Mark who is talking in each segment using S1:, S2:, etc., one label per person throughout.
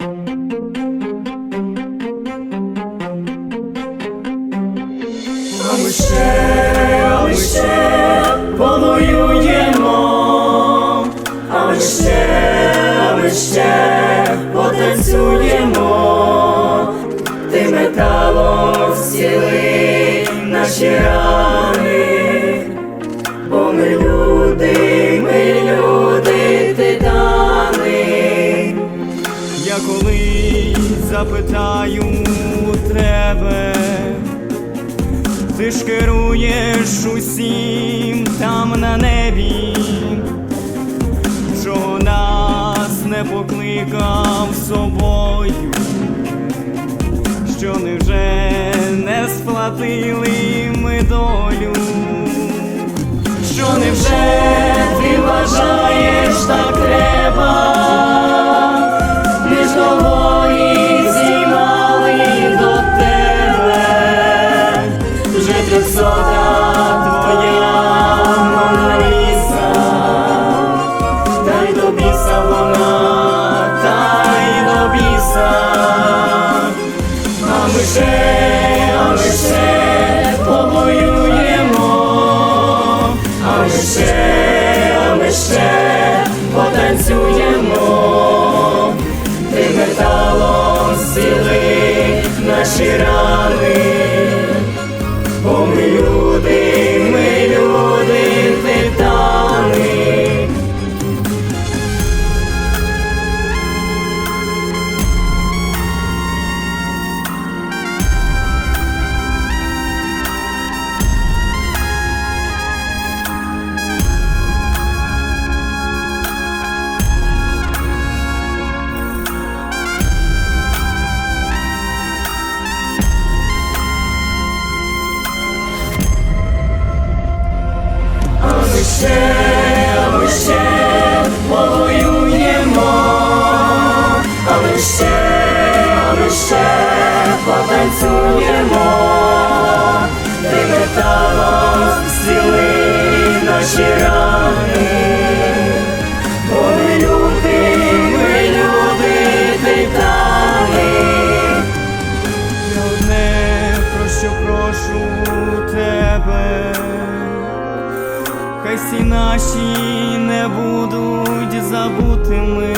S1: А ще, ми ще повоюємо, а ми ще, а ще потанцюємо, ти металом зціли наші рани,
S2: запитаю тебе, ти ж керуєш усім там на небі, чого нас не покликав собою, що невже не сплатили ми долю, що невже
S1: вже твоя Моноліса, та й до біса вона, та й до біса, а ми ще, а ми ще побоюємо, а ми ще, а ми ще наші рани, бо ми люди, ми люди, титани.
S2: Я одне про що прошу тебе, хай всі наші не будуть забутими,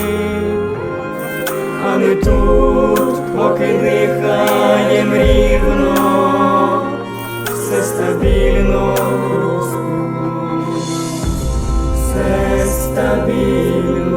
S1: А ми тут, поки дихаєм рівно, maravilha.